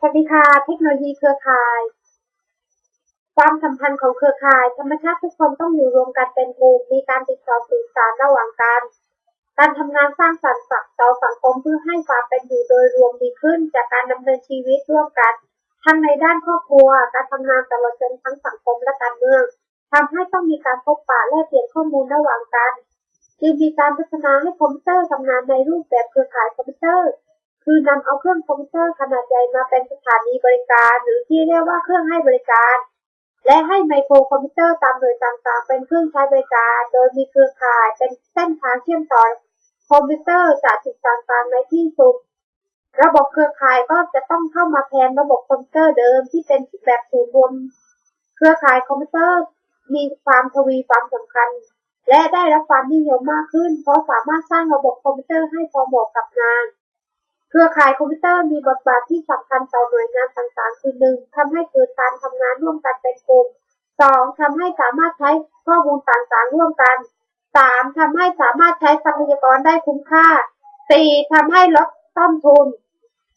สวัสดีค่ะ เทคโนโลยีเครือข่าย ความสัมพันธ์ของเครือข่าย ธรรมชาติทุกคนต้องอยู่รวมกันเป็นกลุ่มมีการติดต่อสื่อสารระหว่างกัน การทำงานสร้างสรรค์ฝักต่อสังคมเพื่อให้ความเป็นอยู่โดยรวมดีขึ้น จากการดำเนินชีวิตร่วมกัน ทั้งในด้านครอบครัว การทำงานตลอดจนทั้งสังคมและการเมืองทำให้ต้องมีการพบปะแลกเปลี่ยนข้อมูลระหว่างกัน จึงมีการพัฒนาให้คอมพิวเตอร์ทำงานในรูปแบบเครือข่ายคอมพิวเตอร์ คือนำเอาเครื่องคอมพิวเตอร์ขนาดใหญ่มาเป็นสถานีบริการ หรือที่เรียกว่าเครื่องให้บริการ และให้ไมโครคอมพิวเตอร์ตามหน่วยต่างๆ เป็นเครื่องใช้บริการ โดยมีเครือข่ายเป็นเส้นทางเชื่อมต่อคอมพิวเตอร์จากจุดต่างๆในที่สุดระบบเครือข่ายก็จะต้องเข้ามาแทนระบบคอมพิวเตอร์เดิมที่เป็นแบบศูนย์รวม เครือข่ายคอมพิวเตอร์มีความทวีความสำคัญ และได้รับความนิยมมากขึ้น เพราะสามารถสร้างระบบคอมพิวเตอร์ให้พอเหมาะกับงาน เครือข่ายคอมพิวเตอร์มีบทบาทที่สำคัญต่อหน่วยงานต่างๆ คือหนึ่งทำให้เกิดการทำงานร่วมกันเป็นกลุ่มสองทำให้สามารถใช้ข้อมูลต่างๆ ร่วมกันสามทำให้สามารถใช้ทรัพยากรได้คุ้มค่าสี่ทำให้ลดต้นทุน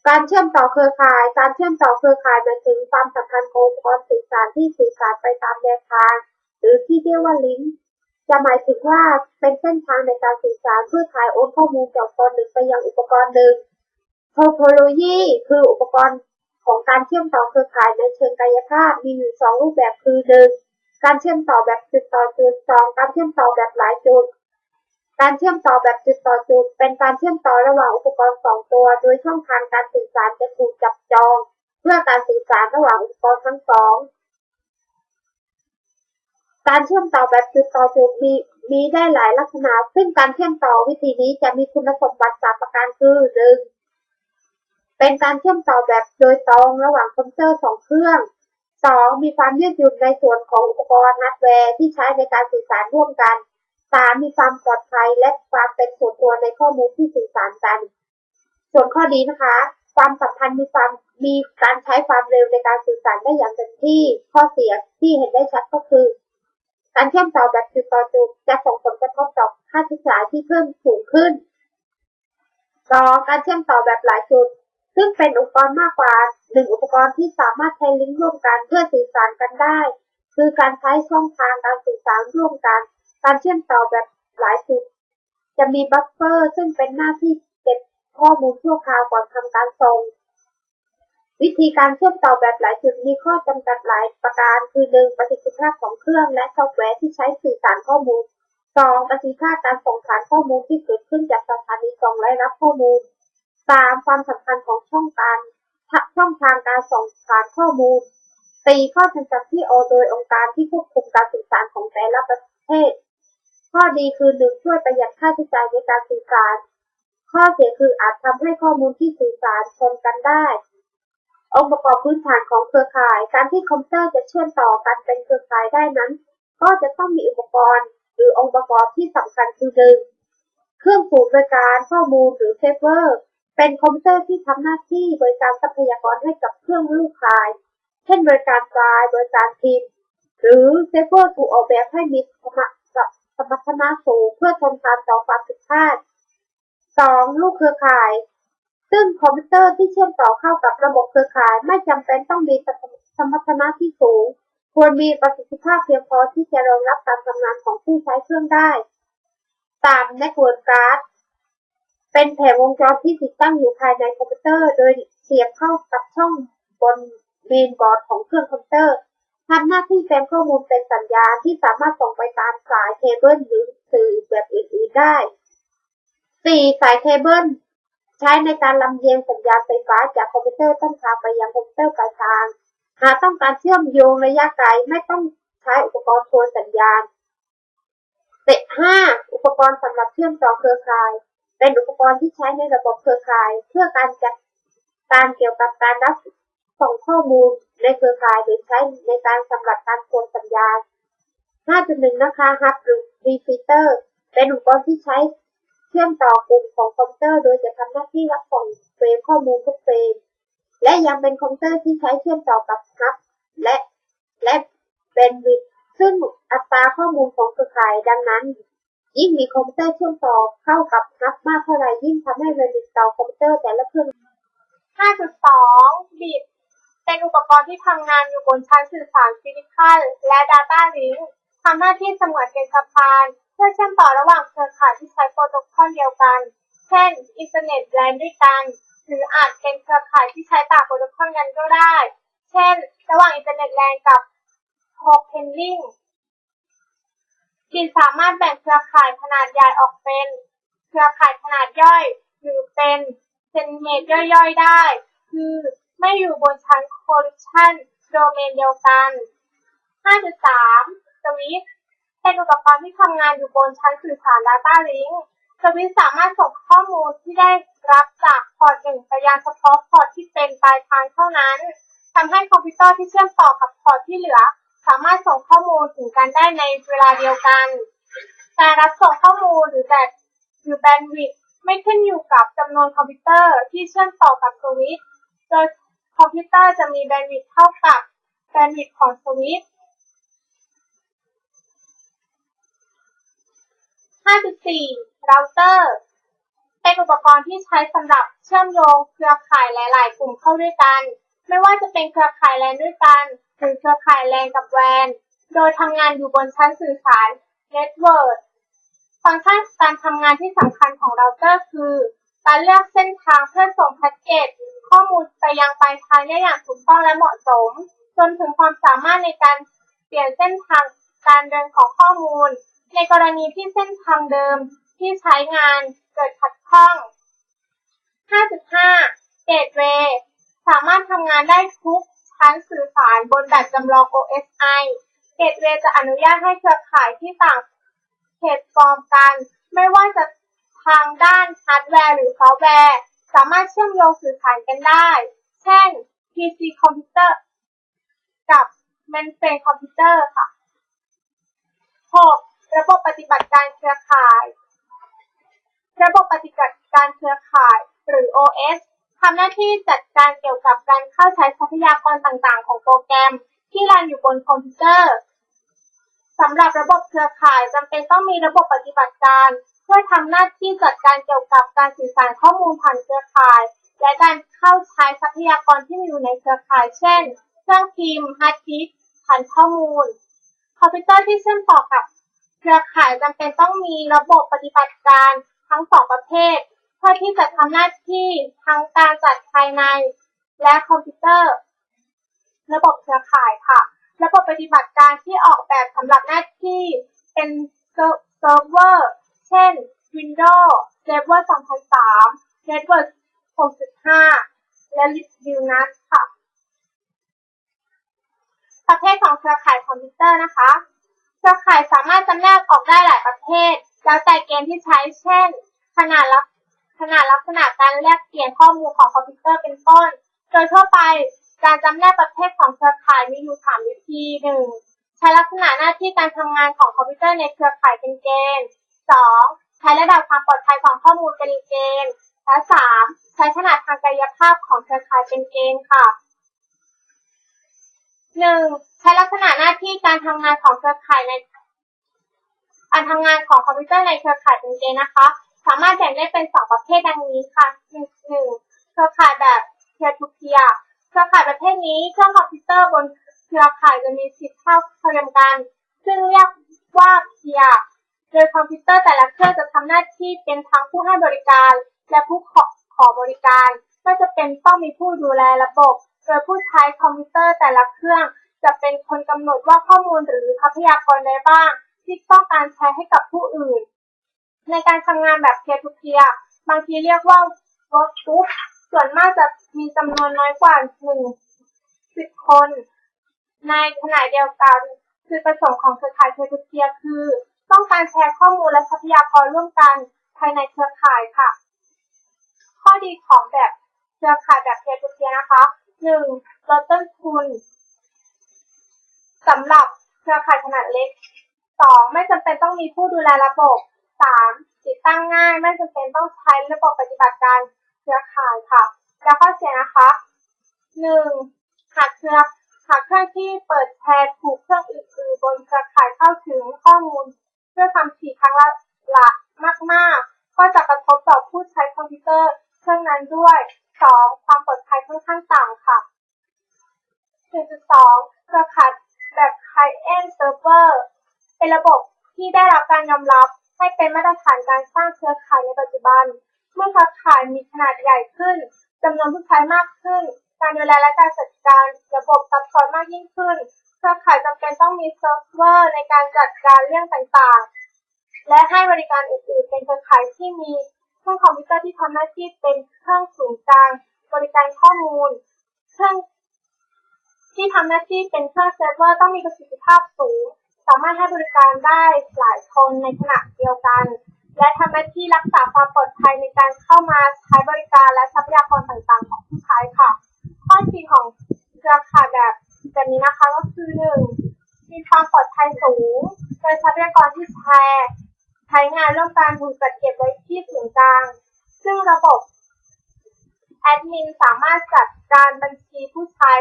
การเชื่อมต่อเครือข่าย การเชื่อมต่อเครือข่ายหมายถึงความสัมพันธ์องอุปกรสื่อสารที่สื่อสารไปตามแนวทาง หรือที่เรียกว่าลิงก์จะหมายถึงว่าเป็นเส้นทางในการสื่อสารเพื่อถ่ายโอนข้อมูลจากอุปกรณ์หนึ่งไปยังอุปกรณ์หนึ่ง โทโพโลยีคืออุปกรณ์ของการเชื่อมต่อเครือข่ายในเชิงกายภาพมีอยู่สองรูปแบบคือหนึ่งการเชื่อมต่อแบบจุดต่อจุดสองการเชื่อมต่อแบบหลายจุด การเชื่อมต่อแบบจุดต่อจุด เป็นการเชื่อมต่อระหว่างอุปกรณ์สองตัว โดยช่องทางการสื่อสารจะถูกจับจอง เพื่อการสื่อสารระหว่างอุปกรณ์ทั้งสองการเชื่อมต่อแบบจุดต่อจุดมีมีได้หลายลักษณะ ซึ่งการเชื่อมต่อวิธีนี้จะมีคุณสมบัติสามประการคือหนึ่ง เป็นการเชื่อมต่อแบบโดยตรงระหว่างคอมพิวเตอร์สองเครื่องสองมีความยืดหยุ่นในส่วนของอุปกรณ์ฮาร์ดแวร์ที่ใช้ในการสื่อสารร่วมกันสามมีความปลอดภัยและความเป็นส่วนตัวในข้อมูลที่สื่อสารกัน ส่วนข้อดีนะคะ ความสัมพันธ์มีความมีการใช้ความเร็วในการสื่อสารได้อย่างเต็มที่ ข้อเสียที่เห็นได้ชัดก็คือ การเชื่อมต่อแบบจุดต่อจุดจะส่งผลกระทบต่อค่าใช้จ่ายที่เพิ่มสูงขึ้น 2. การเชื่อมต่อแบบหลายจุด ซึ่งเป็นอุปกรณ์มากกว่าหนึ่งอุปกรณ์ที่สามารถใช้ลิงก์ร่วมกันเพื่อสื่อสารกันได้ คือการใช้ช่องทางการสื่อสารร่วมกัน การเชื่อมต่อแบบหลายจุดจะมีบัฟเฟอร์ซึ่งเป็นหน้าที่เก็บข้อมูลชั่วคราวก่อนทำการส่ง วิธีการเชื่อมต่อแบบหลายจุดมีข้อจำกัดหลายประการ คือหนึ่งประสิทธิภาพของเครื่องและซอฟต์แวร์ที่ใช้สื่อสารข้อมูลสองประสิทธิภาพการส่งสารข้อมูลที่เกิดขึ้นจากสถานีส่งและรับข้อมูล สามความสำคัญของช่องการช่องทางการส่งสารข้อมูลสี่ข้อจำกัดที่ออกโดยองค์การที่ควบคุมการสื่อสารของแต่ละประเทศ ข้อดีคือหนึ่งช่วยประหยัดค่าใช้จ่ายในการสื่อสาร ข้อเสียคืออาจทำให้ข้อมูลที่สื่อสารชนกันได้ องค์ประกอบพื้นฐานของเครือข่าย การที่คอมพิวเตอร์จะเชื่อมต่อกันเป็นเครือข่ายได้นั้น ก็จะต้องมีอุปกรณ์ หรือองค์ประกอบที่สำคัญคือหนึ่งเครื่องสูบบริการข้อมูลหรือเซิร์ฟเวอร์ เป็นคอมพิวเตอร์ที่ทำหน้าที่บริการทรัพยากรให้กับเครื่องลูกข่าย เช่นบริการไฟล์บริการพิมพ์ หรือเซฟเวอร์ถูกออกแบบให้มีสมรรถนะสูงเพื่อทนทานต่อความผิดพลาดสองลูกเครือข่าย ซึ่งคอมพิวเตอร์ที่เชื่อมต่อเข้ากับระบบเครือข่ายไม่จำเป็นต้องมีสมรรถนะที่สูง ควรมีประสิทธิภาพเพียงพอที่จะรองรับการทำงานของผู้ใช้เครื่องได้ตาม Network Card เป็นแผงวงจรที่ติดตั้งอยู่ภายในคอมพิวเตอร์ โดยเสียบเข้ากับช่องบนเมนบอร์ดของเครื่องคอมพิวเตอร์ทำหน้าที่เป็นข้อมูลเป็นสัญญาณที่สามารถส่งไปตามสายเคเบิลหรือสื่อแบบอื่นๆได้ 4. สายเคเบิลใช้ในการลำเลียงสัญญาณไฟฟ้าจากคอมพิวเตอร์ต้นทางไปยังคอมพิวเตอร์ปลายทาง หากต้องการเชื่อมโยงระยะไกลไม่ต้องใช้อุปกรณ์โทรสัญญาณเจ็ดห้าอุปกรณ์สำหรับเชื่อมต่อเครือข่าย เป็นอุปกรณ์ที่ใช้ในระบบเครือข่าย เพื่อการจัดการเกี่ยวกับการรับส่งข้อมูลในเครือข่ายหรือใช้ในการสำหรับการโทรสัญญาณ 5.1 นะคะ Hub หรือ Repeater เป็นอุปกรณ์ที่ใช้เชื่อมต่อกลุ่มของคอมพิวเตอร์ โดยจะทำหน้าที่รับส่งเฟรมข้อมูลทุกเฟรม และยังเป็นคอมพิวเตอร์ที่ใช้เชื่อมต่อกับฮับและและเบนวิดซึ่งอัตราข้อมูลของเครือข่ายดังนั้น ยิ่งมีคอมพิวเตอร์เชื่อมต่อเข้ากับฮับมากเท่าไรยิ่งทำให้เรนดิตต่อคอมพิวเตอร์แต่ละเครื่อง 5.2 บิต เป็นอุปกรณ์ที่ทำงานอยู่บนชั้นสื่อสารฟิสิคัลและ Data Link ทำหน้าที่เสมือนเป็นสะพาน เพื่อเชื่อมต่อระหว่างเครือข่ายที่ใช้โปรโตคอลเดียวกัน เช่น อินเทอร์เน็ตแลนด้วยกัน หรืออาจเป็นเครือข่ายที่ใช้ต่างโปรโตคอลกันก็ได้ เช่น ระหว่างอินเทอร์เน็ตแลนกับโทเค็นลิง บิตสามารถแบ่งเครือข่ายขนาดใหญ่ออกเป็น เครือข่ายขนาดย่อย หรือเป็นเซนเมตรย่อยๆได้ คือไม่อยู่บนชั้นโคลิชันโดเมนเดียวกัน 5.3 สวิตเป็นอุปกรณ์ที่ทำงานอยู่บนชั้นสื่อสาร Data Link สวิตสามารถส่งข้อมูลที่ได้รับจากพอร์ตหนึ่งไปยังเฉพาะพอร์ตที่เป็นปลายทางเท่านั้นทำให้คอมพิวเตอร์ที่เชื่อมต่อกับพอร์ตที่เหลือ สามารถส่งข้อมูลถึงกันได้ในเวลาเดียวกัน การรับส่งข้อมูลหรือแบตหรือแบนด์วิดต์ไม่ขึ้นอยู่กับจำนวนคอมพิวเตอร์ที่เชื่อมต่อกับสวิตช์ โดยคอมพิวเตอร์จะมีแบนด์วิดต์เท่ากับแบนด์วิดต์ของสวิตช์ 5.4 เราเตอร์ เป็นอุปกรณ์ที่ใช้สำหรับเชื่อมโยงเครือข่ายหลาย ๆ กลุ่มเข้าด้วยกัน ไม่ว่าจะเป็นเครือข่ายแลนด้วยกัน หรือเครือข่ายแลนกับแวน โดยทำงานอยู่บนชั้นสื่อสารเน็ตเวิร์กฟังก์ชันการทำงานที่สำคัญของเราเตอร์คือ การเลือกเส้นทางเพื่อส่งแพ็กเกจข้อมูลไปยังปลายทางได้อย่างถูกต้องและเหมาะสม จนถึงความสามารถในการเปลี่ยนเส้นทางการเดินของข้อมูล ในกรณีที่เส้นทางเดิมที่ใช้งานเกิดขัดข้อง 5.5 Gateway สามารถทำงานได้ทุก ชั้นสื่อสารบนแบบจำลอง OSI Gateway จะอนุญาตให้เครือข่ายที่ต่างเพจฟอร์มกัน ไม่ว่าจะทางด้านฮาร์ดแวร์หรือซอฟต์แวร์ สามารถเชื่อมโยงสื่อสารกันได้ เช่น PC คอมพิวเตอร์กับ Mainframe คอมพิวเตอร์ค่ะ 6. ระบบปฏิบัติการเครือข่าย ระบบปฏิบัติการเครือข่าย หรือ OS ทำหน้าที่จัดการเกี่ยวกับการเข้าใช้ทรัพยากรต่างๆ ของโปรแกรมที่รันอยู่บนคอมพิวเตอร์สำหรับระบบเครือข่ายจำเป็นต้องมีระบบปฏิบัติการ เพื่อทำหน้าที่จัดการเกี่ยวกับการสื่อสารข้อมูลผ่านเครือข่าย และการเข้าใช้ทรัพยากรที่มีอยู่ในเครือข่าย เช่น เครื่องพิมพ์ฮาร์ดดิสก์ฐานข้อมูล คอมพิวเตอร์ที่เชื่อมต่อกับ เครือข่ายจำเป็นต้องมีระบบปฏิบัติการทั้งสองประเภท พื่อที่จะทำหน้าที่ทั้งการจัดภายใน และคอมพิวเตอร์ ระบบเครือข่ายค่ะ ระบบปฏิบัติการที่ออกแบบสำหรับหน้าที่เป็นเซิร์ฟเวอร์ เช่น Windows Server 2003 Network 6.5 และ Linux ค่ะ ประเภทของเครือข่ายคอมพิวเตอร์นะคะ เครือข่ายสามารถจำแนกออกได้หลายประเภท แล้วแต่เกณฑ์ที่ใช้ เช่น ขนาดลัก ขนาดลักษณะการแลกเปลี่ยนข้อมูลของคอมพิวเตอร์เป็นต้น โดยทั่วไปการจำแนกประเภทของเครือข่ายมีอยู่สามวิธีหนึ่งใช้ลักษณะหน้าที่การทำงานของคอมพิวเตอร์ในเครือข่ายเป็นเกณฑ์สองใช้ระดับความปลอดภัยของข้อมูลเป็นเกณฑ์และสามใช้ขนาดทางกายภาพของเครือข่ายเป็นเกณฑ์ค่ะหนึ่งใช้ลักษณะหน้าที่การทำงานของเครือข่ายในการทำงานของคอมพิวเตอร์ในเครือข่ายเป็นเกณฑ์นะคะ สามารถแบ่งได้เป็นสองประเภทดังนี้ค่ะหนึ่งหนึ่งเครือข่ายแบบ peer to peer เครือข่ายประเภทนี้เครื่องคอมพิวเตอร์บนเครือข่ายจะมีสิทธิ์เท่าเทียมกัน ซึ่งเรียกว่า peer โดยคอมพิวเตอร์แต่ละเครื่องจะทำหน้าที่เป็นทั้งผู้ให้บริการ และผู้ขอขอบริการไม่จะเป็นต้องมีผู้ดูแลระบบ โดยผู้ใช้คอมพิวเตอร์แต่ละเครื่อง จะเป็นคนกำหนดว่าข้อมูลหรือทรัพยากรใดบ้าง ที่ต้องการใช้ให้กับผู้อื่น ในการทำงานแบบ peer to peer บางทีเรียกว่า work group ส่วนมากจะมีจำนวนน้อยกว่าหนึ่งสิบคน ในขณะเดียวกันคือประสงค์ของเครือข่าย peer to peer คือ ต้องการแชร์ข้อมูลและทรัพยากรร่วมกันภายในเครือข่ายค่ะ ข้อดีของแบบเครือข่ายแบบ peer to peer นะคะหนึ่งลดต้นทุนสำหรับเครือข่ายขนาดเล็กสองไม่จำเป็นต้องมีผู้ดูแลระบบ สามติดตั้งง่ายไม่จำเป็นต้องใช้ระบบปฏิบัติการเครือข่ายค่ะ แล้วข้อเสียนะคะหนึ่งหากเครือหากเครื่องที่เปิดแชร์ถูกเครื่องอื่นๆบนเครือข่ายเข้าถึงข้อมูลเพื่อทำถี่ครั้งละละมาก ๆ ก็จะกระทบต่อผู้ใช้คอมพิวเตอร์เครื่องนั้นด้วยสองความปลอดภัยค่อนข้างต่ำค่ะ1.2เครือข่ายแบบ Client Server เป็นระบบที่ได้รับการยอมรับ ให้เป็นมาตรฐานการสร้างเครือข่ายในปัจจุบัน เมื่อเครือข่ายมีขนาดใหญ่ขึ้นจำนวนผู้ใช้มากขึ้น การดูแลและการจัดการระบบซับซ้อนมากยิ่งขึ้น เครือข่ายจำเป็นต้องมีเซิร์ฟเวอร์ในการจัดการเรื่องต่างๆ และให้บริการอื่นๆ เป็นเครือข่ายที่มีเครื่องคอมพิวเตอร์ที่ทำหน้าที่เป็นเครื่องศูนย์กลาง บริการข้อมูล เครื่องที่ทำหน้าที่เป็นเครื่องเซิร์ฟเวอร์ต้องมีประสิทธิภาพสูง สามารถให้บริการได้หลายคนในขณะเดียวกัน และทำหน้าที่รักษาความปลอดภัยในการเข้ามาใช้บริการและทรัพยากรต่างๆ ของผู้ใช้ค่ะ ข้อดีของเครือข่ายแบบแบบนี้นะคะก็คือหนึ่งมีความปลอดภัยสูงโดยทรัพยากรที่แชร์ใช้งานร่วมกันถูกจัดเก็บไว้ที่ศูนย์กลาง ซึ่งระบบแอดมินสามารถจัดการบัญชีผู้ใช้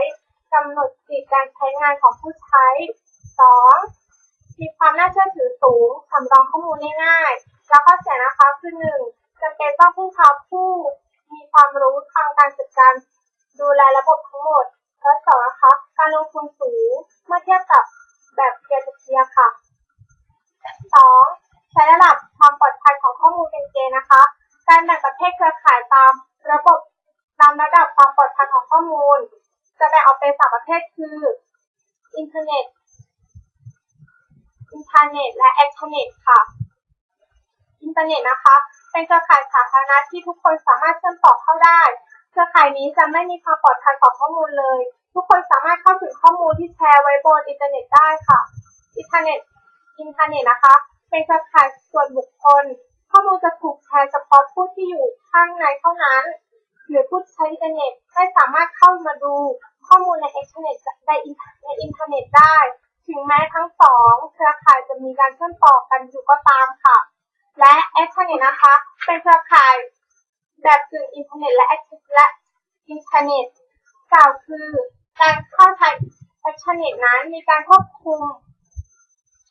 กำหนดสิทธิการใช้งานของผู้ใช้ 2. มีความน่าเชื่อถือสูงสำรองข้อมูลง่ายๆแล้วก็เสียนะคะคือหนึ่งจำเป็นต้องพึ่งพาผู้มีความรู้ทางการจัดการดูแลระบบทั้งหมด และสองนะคะการลงทุนสูงเมื่อเทียบกับแบบเพียร์เพียร์ค่ะสองใช้ระดับความปลอดภัยของข้อมูลเป็นเกณฑ์นะคะ การแบ่งประเภทเครือข่ายตามระบบตามระดับความปลอดภัยของข้อมูล จะแบ่งออกเป็นสามประเภทคืออินเทอร์เน็ต อินเทอร์เน็ตและเอ็กเทอร์เน็ตค่ะ อินเทอร์เน็ตนะคะ เป็นเครือข่ายสาธารณะที่ทุกคนสามารถเชื่อมต่อเข้าได้ เครือข่ายนี้จะไม่มีความปลอดภัยของข้อมูลเลย ทุกคนสามารถเข้าถึงข้อมูลที่แชร์ไว้บนอินเทอร์เน็ตได้ค่ะ อินเทอร์เน็ต อินเทอร์เน็ตนะคะ เป็นเครือข่ายส่วนบุคคล ข้อมูลจะถูกแชร์เฉพาะผู้ที่อยู่ข้างในเท่านั้น หรือผู้ใช้อินเทอร์เน็ตไม่สามารถเข้ามาดูข้อมูลในอินเทอร์เน็ตในอินเทอร์เน็ตได้ ถึงแม้ทั้งสองเครือข่ายจะมีการเชื่อมต่อกันอยู่ก็ตามค่ะ และเอ็กเทอร์เน็ตนะคะ เป็นเครือข่ายแบบกึ่งอินเทอร์เน็ตและ Ex- และอินเทอร์เน็ตกล่าวคือการเข้าใช้เอ็กเทอร์เน็ตนั้นมีการควบคุม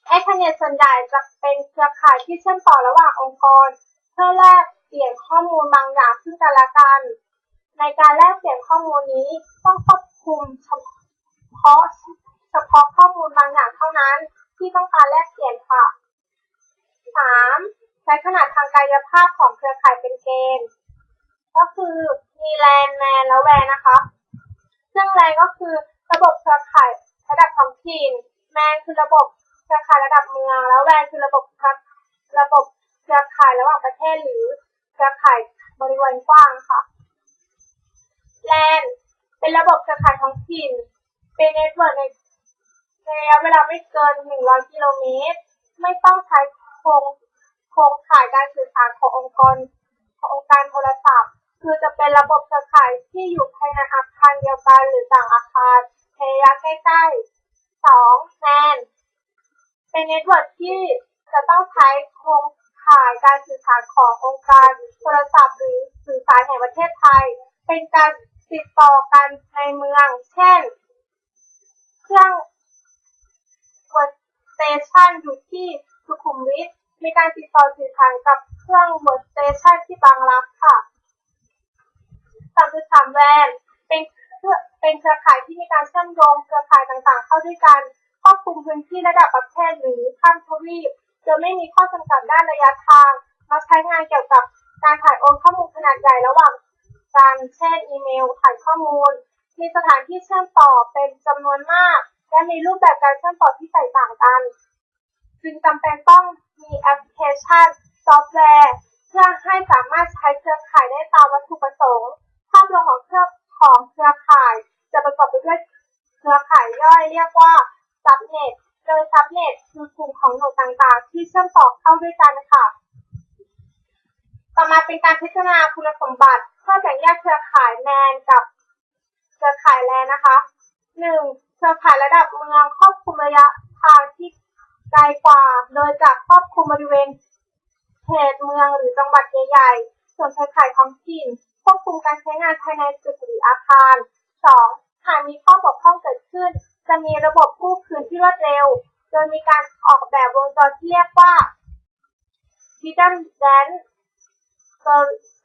เอ็กเทอร์เน็ตส่วนใหญ่จะเป็นเครือข่ายที่เชื่อมต่อระหว่างองค์กร เพื่อแลกเปลี่ยนข้อมูลบางอย่างซึ่งกันและกัน ในการแลกเปลี่ยนข้อมูลนี้ต้องควบคุมเฉพาะ เฉพาะข้อมูลบางอย่างเท่านั้นที่ต้องการแลกเปลี่ยนค่ะ 3. ใช้ขนาดทางกายภาพของเครือข่ายเป็นเกณฑ์ก็คือมีแลนแมนและแวร์นะคะ ซึ่งแลนก็คือระบบเครือข่ายระดับท้องถิ่น แมนคือระบบเครือข่ายระดับเมือง แล้วแวนคือระบบเครือระบบเครือข่ายระหว่างประเทศหรือเครือข่ายบริเวณกว้างค่ะ แลนเป็นระบบเครือข่ายท้องถิ่น เป็นเน็ตเวิร์กใน ในระยะเวลาไม่เกิน 100 กิโลเมตร ไม่ต้องใช้โครงโครงข่ายการสื่อสารขององค์กรขององค์การโทรศัพท์ คือจะเป็นระบบเครือข่ายที่อยู่ภายในอาคารเดียวกันหรือต่างอาคารในระยะใกล้ๆ 2. แมนเป็นเน็ตเวิร์กที่จะต้องใช้โครงข่ายการสื่อสารขององค์การโทรศัพท์ หรือสื่อสารแห่งประเทศไทย เป็นการติดต่อกันในเมือง เช่น เครื่อง เวิร์กสเตชันอยู่ที่สุขุมวิท มีการติดต่อสื่อสารกับเครื่องเวิร์กสเตชันที่บางรักค่ะ3.3แวนเป็นเครือเป็นเครือข่ายที่มีการเชื่อมโยงเครือข่ายต่างๆ เข้าด้วยกันครอบคลุมพื้นที่ระดับประเทศหรือข้ามทวีปโดยไม่มีข้อจำกัดด้านระยะทางมาใช้งานเกี่ยวกับการถ่ายโอนข้อมูลขนาดใหญ่ระหว่างกันเช่นอีเมลถ่ายข้อมูล มีสถานที่เชื่อมต่อเป็นจำนวนมาก และมีรูปแบบการเชื่อมต่อที่แตกต่างกัน จึงจำเป็นต้องมีแอปพลิเคชัน ซอฟต์แวร์ เพื่อให้สามารถใช้เครือข่ายได้ตามวัตถุประสงค์ภาพรวมของเครือของเครือข่าย จะประกอบไปด้วยเครือข่ายย่อยเรียกว่าซับเน็ตโดยซับเน็ตคือกลุ่มของโหนดต่างๆ ที่เชื่อมต่อเข้าด้วยกันค่ะ ต่อมาเป็นการพิจารณาคุณสมบัติเพื่อแบ่งแยกเครือข่ายแมนกับเครือข่ายแลนนะคะหนึ่ง เครือข่ายระดับเมืองครอบคลุมระยะทางที่ไกลกว่า โดยจะครอบคลุมบริเวณเขตเมืองหรือจังหวัดใหญ่ๆ ส่วนเครือข่ายท้องถิ่นควบคุมการใช้งานภายในตึกหรืออาคารสองหากมีข้อบกพร่องเกิดขึ้น จะมีระบบกู้คืนที่รวดเร็ว โดยมีการออกแบบวงจรที่เรียกว่า Hidden Dance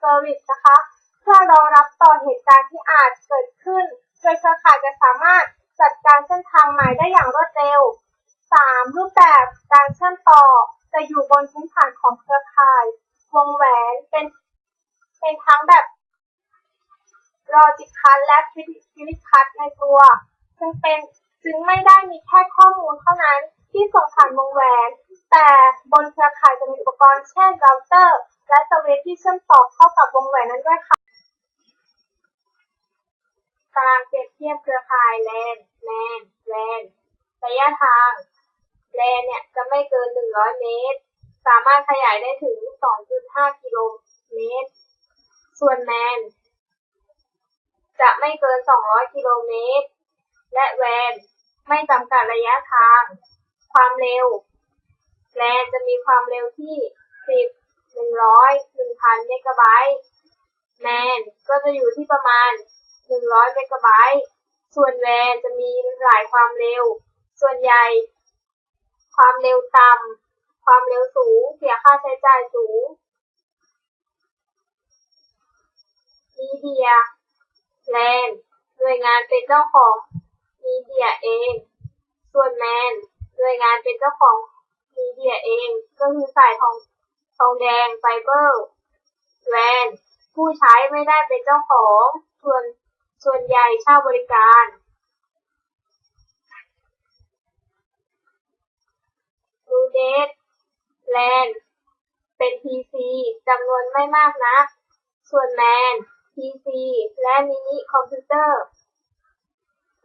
Service นะคะ เพื่อรองรับต่อเหตุการณ์ที่อาจเกิดขึ้น โดยเครือข่ายจะสามารถ จัดการเส้นทางใหม่ได้อย่างรวดเร็ว 3. รูปแบบการเชื่อมต่อจะอยู่บนพื้นฐานของเครือข่าย วงแหวนเป็นเป็นทั้งแบบลอจิคัสและฟิลิคัสในตัว ซึ่งเป็นจึงไม่ได้มีแค่ข้อมูลเท่านั้นที่ส่งผ่านวงแหวน แต่บนเครือข่ายจะมีอุปกรณ์เช่นเราเตอร์ และสวิตที่เชื่อมต่อเข้ากับวงแหวนนั้นด้วยค่ะ ตารางเปรียบเทียบเครือข่ายแลนแมนแลนระยะทางแลนเนี่ยจะไม่เกิน 100 เมตร สามารถขยายได้ถึง 2.5 กิโลเมตร ส่วนแมนจะไม่เกิน 200 กิโลเมตร และแวนไม่จำกัดระยะทาง ความเร็ว แลนจะมีความเร็วที่ 10 100 1,000 เมกะไบต์ แมนก็จะอยู่ที่ประมาณ 100เมกะไบต์ส่วนแวนจะมีหลายความเร็ว ส่วนใหญ่ ความเร็วต่ำ ความเร็วสูง เสียค่าใช้จ่ายสูงมีเดียแลนหน่วยงานเป็นเจ้าของมีเดียเอง ส่วนแมนหน่วยงานเป็นเจ้าของมีเดียเอง ก็คือสายทองทองแดงไฟเบอร์แวนผู้ใช้ไม่ได้เป็นเจ้าของ ส่วน ส่วนใหญ่เช่าบริการรูเดทแลนเป็น PC จำนวนไม่มากนัก ส่วนแมน PC และมินิคอมพิวเตอร์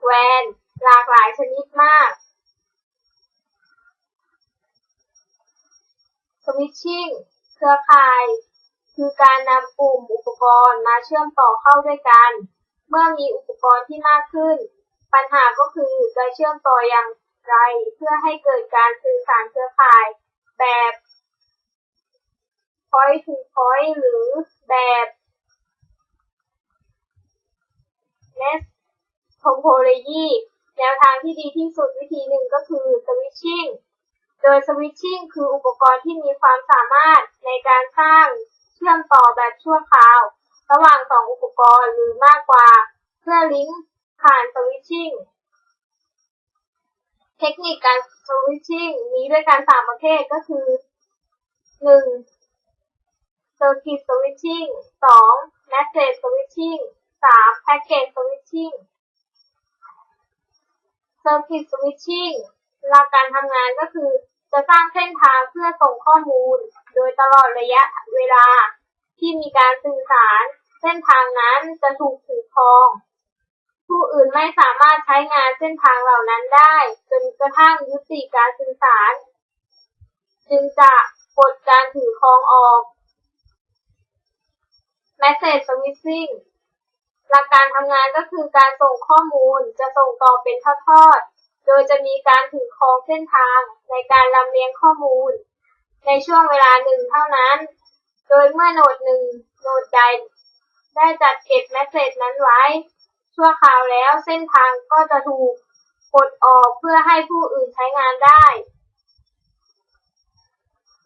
แวนหลากหลายชนิดมากสวิตชิ่งเครือข่าย คือการนำกลุ่มอุปกรณ์มาเชื่อมต่อเข้าด้วยกัน เมื่อมีอุปกรณ์ที่มากขึ้น ปัญหาก็คือจะเชื่อมต่ออย่างไร เพื่อให้เกิดการสื่อสารเครือข่ายแบบ point to point หรือแบบ mesh topology แนวทางที่ดีที่สุดวิธีหนึ่งก็คือ switching โดย switching คืออุปกรณ์ที่มีความสามารถในการสร้างเชื่อมต่อแบบชั่วคราว ระหว่างสองอุปกรณ์หรือมากกว่า เพื่อลิงก์ผ่าน switching เทคนิคการ switching มีด้วยกันสามประเภทก็คือ 1. circuit switching 2. message switching 3. packet switching circuit switching หลักการทำงานก็คือจะสร้างเส้นทางเพื่อส่งข้อมูล โดยตลอดระยะเวลาที่มีการสื่อสาร เส้นทางนั้นจะถูกถือครอง ผู้อื่นไม่สามารถใช้งานเส้นทางเหล่านั้นได้ จนกระทั่งยุติการสื่อสาร จึงจะปลดการถือครองออก Message Switching หลักการทำงานก็คือการส่งข้อมูลจะส่งต่อเป็นทอดๆ โดยจะมีการถือครองเส้นทางในการลำเลียงข้อมูล ในช่วงเวลาหนึ่งเท่านั้น โดยเมื่อโหนดหนึ่งโหนดใด ได้จัดเก็บแมสเซจนั้นไว้ ชั่วคราวแล้ว เส้นทางก็จะถูกกดออกเพื่อให้ผู้อื่นใช้งานได้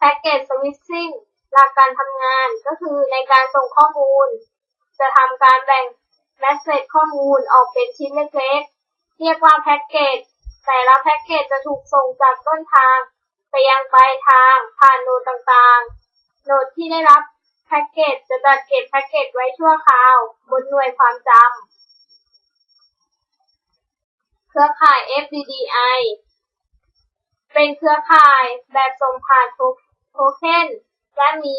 Packet Switching หลักการทำงานก็คือในการส่งข้อมูล จะทำการแบ่งแมสเซจข้อมูลออกเป็นชิ้นเล็กๆ เรียกว่าแพ็กเกจ แต่ละแพ็กเกจจะถูกส่งจากต้นทาง ไปยังปลายทางผ่านโนดต่างๆ โนดที่ได้รับ แพ็กเกจจะจัดเก็บแพ็กเกจไว้ชั่วคราว บนหน่วยความจำ เครือข่าย FDDI เป็นเครือข่ายแบบส่งผ่านโทเค็นและมี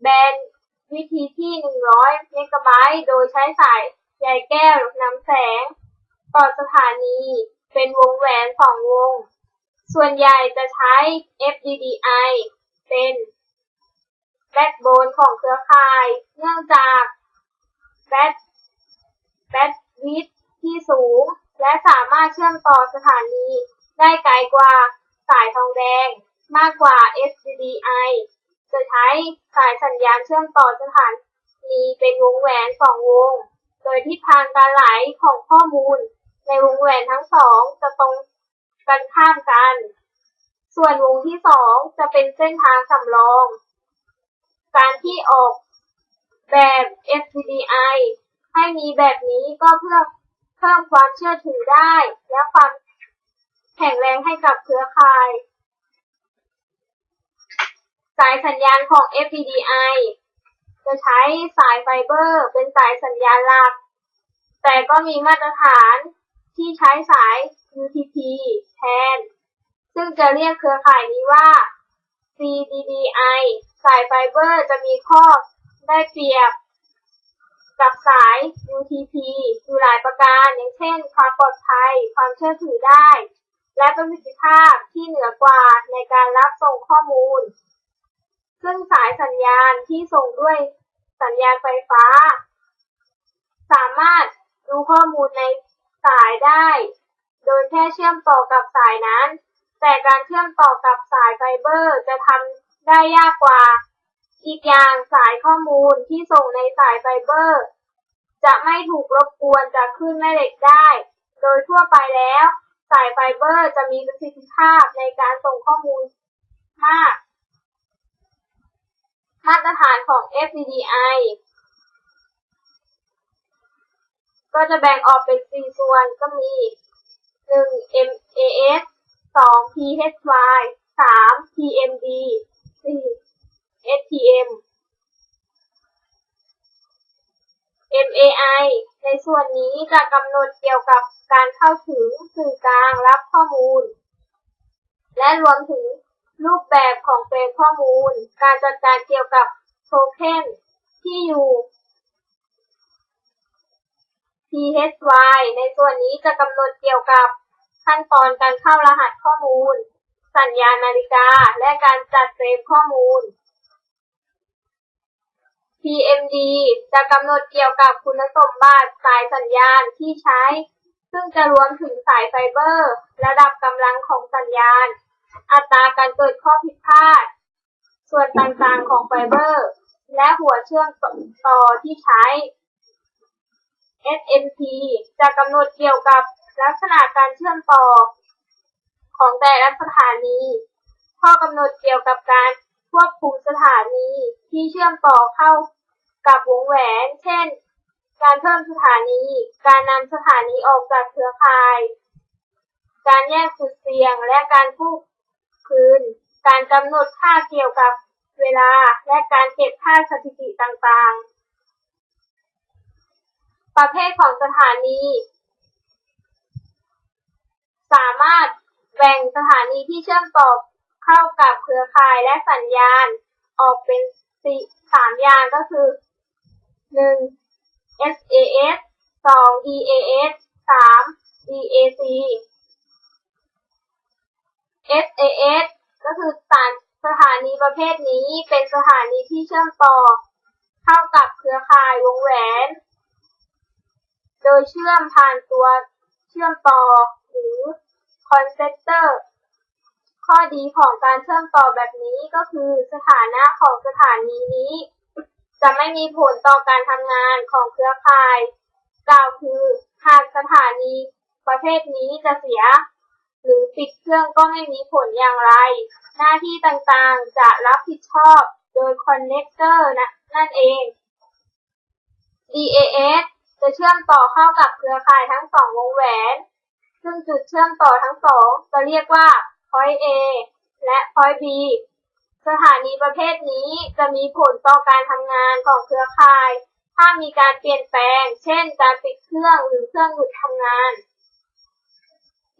แบนด์วิธีที่ 100 เมกะไบต์โดยใช้สายใยแก้วนำแสง ต่อสถานี เป็นวงแหวนสองวง ส่วนใหญ่จะใช้ FDDI เป็น แบ็กโบนของเครือข่าย เนื่องจากแบตแบตวิดที่สูง และสามารถเชื่อมต่อสถานี ได้ไกลกว่าสายทองแดงมากกว่า SDDI จะใช้สายสัญญาณเชื่อมต่อสถานีเป็นวงแหวนสองวง โดยทิศทางการไหลของข้อมูล ในวงแหวนทั้งสองจะตรงกันข้ามกัน ส่วนวงที่สองจะเป็นเส้นทางสำรอง การที่ออกแบบ FCDI ให้มีแบบนี้ก็เพื่อเพิ่มความเชื่อถือได้ และความแข็งแรงให้กับเครือข่าย สายสัญญาณของ FPDI จะใช้สายไฟเบอร์ เป็นสายสัญญาณหลัก แต่ก็มีมาตรฐานที่ใช้สาย UTP แทน ซึ่งจะเรียกเครือข่ายนี้ว่า CDDI สายไฟเบอร์จะมีข้อได้เปรียบกับสาย UTP อยู่หลายประการ อย่างเช่น ความปลอดภัย ความเชื่อถือได้ และประสิทธิภาพที่เหนือกว่าในการรับส่งข้อมูล ซึ่งสายสัญญาณที่ส่งด้วยสัญญาณไฟฟ้า สามารถรู้ข้อมูลในสายได้ โดยแค่เชื่อมต่อกับสายนั้น แต่การเชื่อมต่อกับสายไฟเบอร์จะทำ ได้ยากกว่า อีกอย่างสายข้อมูลที่ส่งในสายไฟเบอร์ จะไม่ถูกรบกวนจากคลื่นแม่เหล็กได้ โดยทั่วไปแล้ว สายไฟเบอร์จะมีประสิทธิภาพในการส่งข้อมูลมาก มาตรฐานของ FDDI ก็จะแบ่งออกเป็น4ส่วนก็มี 1 MAS 2 PHY 3 PMD 4 STM MAI ในส่วนนี้จะกำหนดเกี่ยวกับการเข้าถึงสื่อกลางรับข้อมูล และรวมถึงรูปแบบของเฟรมข้อมูล การจัดการเกี่ยวกับโทเค็นที่อยู่ PHY ในส่วนนี้จะกำหนดเกี่ยวกับขั้นตอนการเข้ารหัสข้อมูล สัญญาณนาฬิกา และการจัดเฟรมข้อมูล PMD จะกำหนดเกี่ยวกับคุณสมบัติสายสัญญาณที่ใช้ ซึ่งจะรวมถึงสายไฟเบอร์ ระดับกำลังของสัญญาณ อัตราการเกิดข้อผิดพลาด ส่วนต่างๆของไฟเบอร์ และหัวเชื่อมต่อที่ใช้ SMT จะกำหนดเกี่ยวกับลักษณะการเชื่อมต่อ ของแต่ละสถานี ข้อกำหนดเกี่ยวกับการควบคุมสถานีที่เชื่อมต่อเข้ากับวงแหวน เช่น การเพิ่มสถานี การนำสถานีออกจากเครือข่าย การแยกจุดเสี่ยงและการผู้คืน การกำหนดค่าเกี่ยวกับเวลาและการเก็บค่าสถิติต่างๆ ประเภทของสถานี สามารถ แบ่งสถานีที่เชื่อมต่อเข้ากับเครือข่ายและสัญญาณ ออกเป็นสีสามยางก็คือ 1. SAS 2. DAS 3. DAC SAS ก็คือสานสถานีประเภทนี้เป็นสถานีที่เชื่อมต่อ เข้ากับเครือข่ายวงแหวน โดยเชื่อมผ่านตัวเชื่อมต่อหรือ คอนเซตเตอร์ ข้อดีของการเชื่อมต่อแบบนี้ก็คือสถานะของสถานีนี้ จะไม่มีผลต่อการทำงานของเครือข่าย กล่าวคือหากสถานีประเภทนี้จะเสีย หรือปิดเครื่องก็ไม่มีผลอย่างไร หน้าที่ต่างๆจะรับผิดชอบโดยคอนเนคเตอร์นะนั่นเอง DAS จะเชื่อมต่อเข้ากับเครือข่ายทั้งสองวงแหวน ซึ่งจุดเชื่อมต่อทั้งสองจะเรียกว่า point A และ point B สถานีประเภทนี้จะมีผลต่อการทำงานของเครือข่าย ถ้ามีการเปลี่ยนแปลง เช่น การปิดเครื่องหรือเครื่องหยุดทำงาน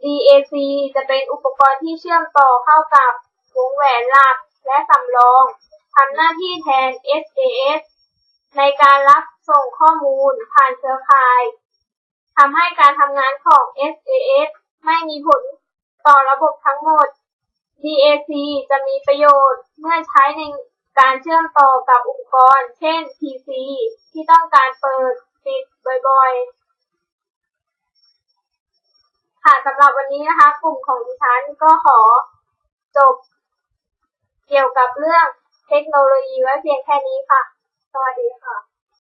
DAC จะเป็นอุปกรณ์ที่เชื่อมต่อเข้ากับวงแหวนหลักและสำรองทำหน้าที่แทน SAS ในการรับส่งข้อมูลผ่านเครือข่าย ทำให้การทำงานของ SAS ไม่มีผลต่อระบบทั้งหมด DAC จะมีประโยชน์เมื่อใช้ในการเชื่อมต่อกับอุปกรณ์เช่น PC ที่ต้องการเปิดปิดบ่อยๆ ค่ะสำหรับวันนี้นะคะ กลุ่มของดิฉันก็ขอจบเกี่ยวกับเรื่องเทคโนโลยีไว้เพียงแค่นี้ค่ะ สวัสดีค่ะ